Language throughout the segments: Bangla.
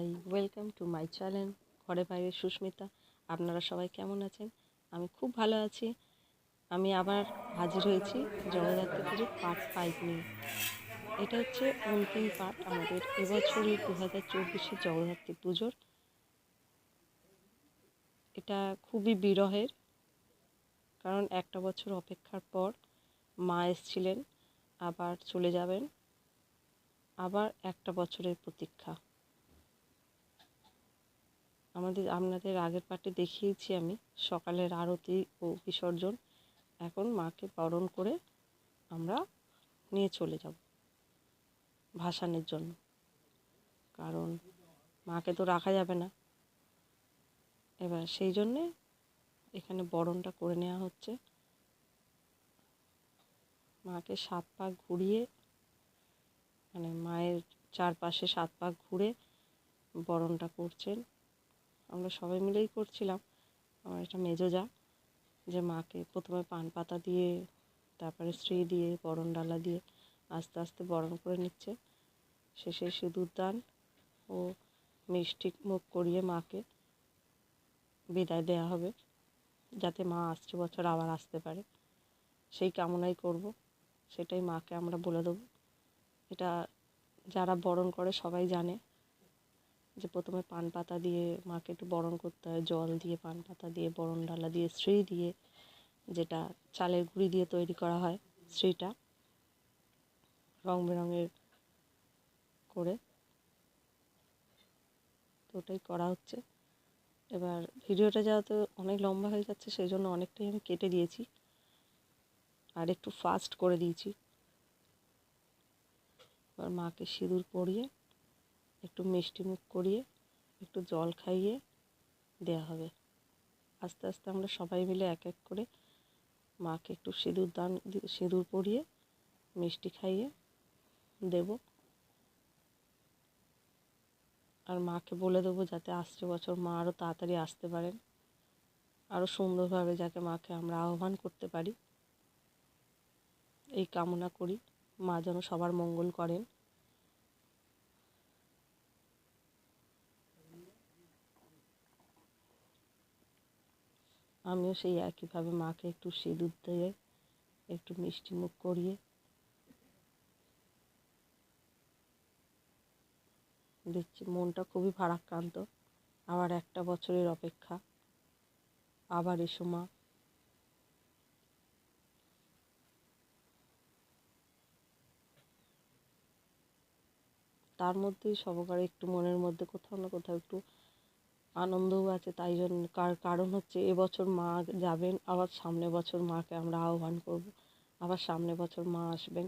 Hi, welcome to my channel ঘরে বাইরে সুস্মিতা। আপনারা সবাই কেমন আছেন? আমি খুব ভালো আছি। আমি আবার হাজির হয়েছি জগদ্ধাত্রী পুজোর পার্ট ফাইভ নিয়ে। এটা হচ্ছে অন্তিম পার্ট আমাদের এবছরের দু হাজার চব্বিশের জগদ্ধাত্রী পুজোর। এটা খুবই বিরহের, কারণ একটা বছর অপেক্ষার পর মা এসছিলেন, আবার চলে যাবেন, আবার একটা বছরের প্রতীক্ষা। আমাদের, আপনাদের আগের পার্টে দেখিয়েছি আমি, সকালের আরতি ও বিসর্জন। এখন মাকে বরণ করে আমরা নিয়ে চলে যাব ভাসানের জন্য। কারণ মাকে তো রাখা যাবে না। এবার সেই জন্যে এখানে বরণটা করে নেওয়া হচ্ছে। মাকে সাত পাক ঘুরিয়ে মানে মায়ের চারপাশে সাত পাক ঘুরে বরণটা করছেন। আমরা সবাই মিলেই করছিলাম। আমার একটা মেজো যা যে মাকে প্রথমে পান পাতা দিয়ে, তারপরে শ্রী দিয়ে, বরণ ডালা দিয়ে আস্তে আস্তে বরণ করে নিচ্ছে। শেষে সিঁদুর দান ও মিষ্টি মুখ করিয়ে মাকে বিদায় দেওয়া হবে, যাতে মা আসছে বছর আবার আসতে পারে। সেই কামনাই করব, সেটাই মাকে আমরা বলে দেবো। এটা যারা বরণ করে সবাই জানে। যে প্রথমে পান পাতা দিয়ে মাকে একটু বরণ করতে হয়, জল দিয়ে, পান পাতা দিয়ে, বরণ ডালা দিয়ে শ্রী দিয়ে, যেটা চালের গুঁড়ি দিয়ে তৈরি করা হয় শ্রীটা রং বেরঙের করে। তো ওটাই করা হচ্ছে। এবার ভিডিওটা যেহেতু অনেক লম্বা হয়ে যাচ্ছে সেই জন্য অনেকটাই আমি কেটে দিয়েছি। আর একটু ফাস্ট করে দিয়েছি। এবার মাকে সিঁদুর পরিয়ে একটু মিষ্টি মুখ করিয়ে, একটু জল খাইয়ে দেওয়া হবে। আস্তে আস্তে আমরা সবাই মিলে এক এক করে মাকে একটু সিঁদুর দান, সিঁদুর পরিয়ে মিষ্টি খাইয়ে দেব। আর মাকে বলে দেবো যাতে আসছে বছর মা আরও তাড়াতাড়ি আসতে পারেন আরও সুন্দরভাবে যাতে মাকে আমরা আহ্বান করতে পারি। এই কামনা করি, মা যেন সবার মঙ্গল করেন। আমিও সেই একইভাবে মাকে একটু সিঁদুর দিয়ে একটু মিষ্টি মুখ করিয়ে দেখছি মনটা খুবই ভারাক্রান্ত। আবার একটা বছরের অপেক্ষা। আবার এসো মা। তার মধ্যেই সবকারে একটু মনের মধ্যে কোথাও না কোথাও একটু আনন্দও আছে, তাই জন্য কার, কারণ হচ্ছে এবছর মা যাবেন, আবার সামনে বছর মাকে আমরা আহ্বান করব, আবার সামনে বছর মা আসবেন।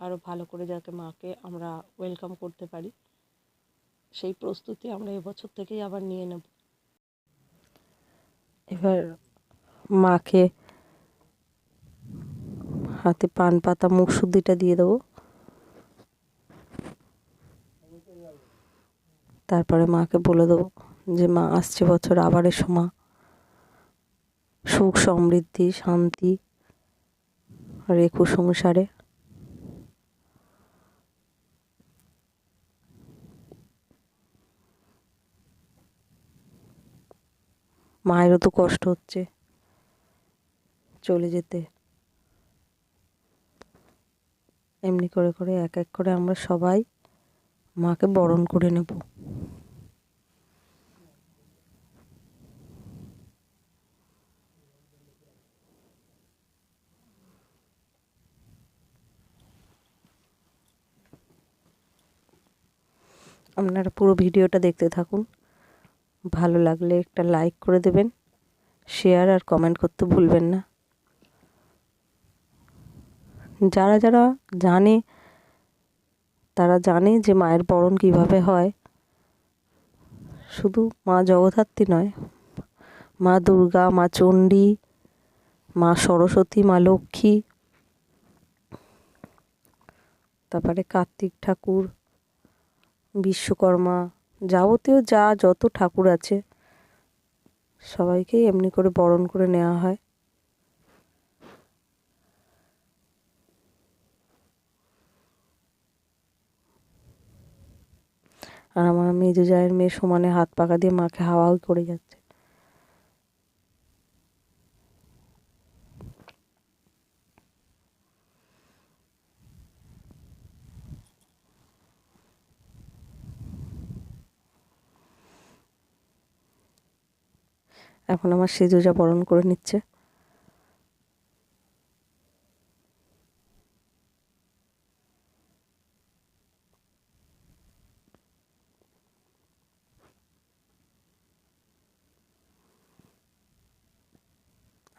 আরও ভালো করে যাতে মাকে আমরা ওয়েলকাম করতে পারি, সেই প্রস্তুতি আমরা এবছর থেকেই আবার নিয়ে নেব। এবার মাকে হাতে পান পাতা, মুখ শুদ্ধিটা দিয়ে দেবো। তারপরে মাকে বলে দেবো যে, মা, আসছে বছর, আবার এসো, মা। সুখ, সমৃদ্ধি, শান্তি রেখু সংসারে মায়েরও তো কষ্ট হচ্ছে চলে যেতে। এমনি করে করে এক এক করে আমরা সবাই মাকে বরণ করে নেব। আপনারা পুরো ভিডিওটা দেখতে থাকুন। ভালো লাগলে একটা লাইক করে দেবেন, শেয়ার আর কমেন্ট করতে ভুলবেন না। যারা যারা জানে তারা জানে যে মায়ের বরণ কীভাবে হয়। শুধু মা জগদ্ধাত্রী নয়, মা দুর্গা, মা চণ্ডী, মা সরস্বতী, মা লক্ষ্মী, তারপরে কার্তিক ঠাকুর, বিশ্বকর্মা, যাবতীয় যা যত ঠাকুর আছে, সবাইকেই এমনি করে বরণ করে নেওয়া হয়। আর আমার মেজো জায়ের মেয়ে সমানে হাত পাকা দিয়ে মাকে হাওয়াও করে যাচ্ছে। এখন আমার সেজুজা বরণ করে নিচ্ছে।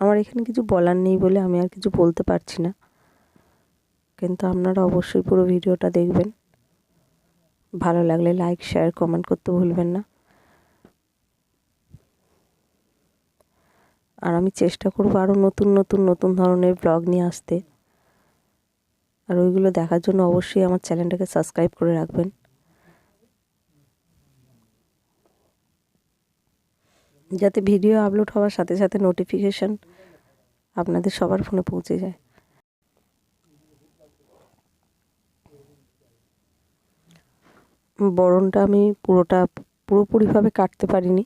আমার এখানে কিছু বলার নেই বলে আমি আর কিছু বলতে পারছি না। কিন্তু আপনারা অবশ্যই পুরো ভিডিওটা দেখবেন। ভালো লাগলে লাইক শেয়ার কমেন্ট করতে ভুলবেন না। আর আমি চেষ্টা করব আরও নতুন নতুন নতুন ধরনের ব্লগ নিয়ে আসতে। আর ওইগুলো দেখার জন্য অবশ্যই আমার চ্যানেলটাকে সাবস্ক্রাইব করে রাখবেন। যাতে ভিডিও আপলোড হওয়ার সাথে সাথে নোটিফিকেশান আপনাদের সবার ফোনে পৌঁছে যায়। বরণটা আমি পুরোটা পুরোপুরিভাবে কাটতে পারিনি।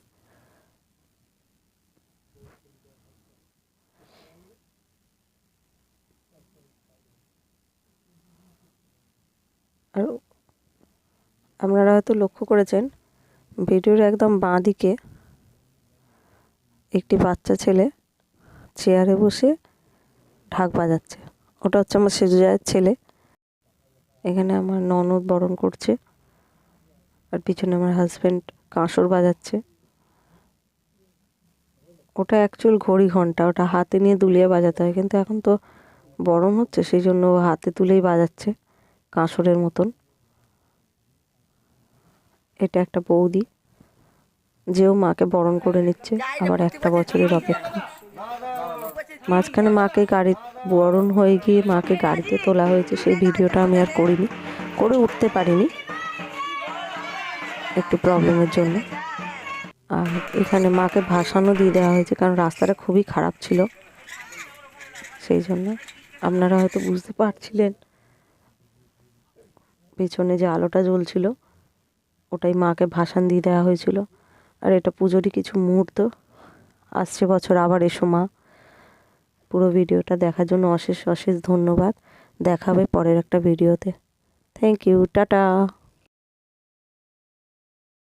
আর আপনারা হয়তো লক্ষ্য করেছেন, ভিডিওর একদম বাঁ দিকে একটি বাচ্চা ছেলে চেয়ারে বসে ঢাক বাজাচ্ছে। ওটা হচ্ছে আমার সেজুজায়ের ছেলে। এখানে আমার ননদ বরণ করছে। আর পিছনে আমার হাজব্যান্ড কাঁসর বাজাচ্ছে। ওটা অ্যাকচুয়াল ঘড়ি ঘণ্টা। ওটা হাতে নিয়ে দুলিয়ে বাজাতে হয়। কিন্তু এখন তো বরণ হচ্ছে, সেই জন্য ও হাতে তুলেই বাজাচ্ছে কাঁসরের মতন। এটা একটা বৌদি। যেও মাকে বরণ করে নিচ্ছে। আবার একটা বছরের অপেক্ষা। মাঝখানে মাকে গাড়ি বরণ হয়ে গিয়ে মাকে গাড়িতে তোলা হয়েছে। সেই ভিডিওটা আমি আর করিনি, করে উঠতে পারিনি একটু প্রবলেমের জন্য। আর এখানে মাকে ভাসানো দিয়ে দেওয়া হয়েছে, কারণ রাস্তাটা খুবই খারাপ ছিল। সেই জন্য আপনারা হয়তো বুঝতে পারছিলেন পেছনে যে আলোটা জ্বলছিল, ওটাই মাকে ভাসান দিয়ে দেওয়া হয়েছিল। আর এটা পুজোরই কিছু মুহূর্ত। আসছে বছর আবার এসো মা। পুরো ভিডিওটা দেখার জন্য অশেষ অশেষ ধন্যবাদ। দেখাবে পরের একটা ভিডিওতে। Thank you tata.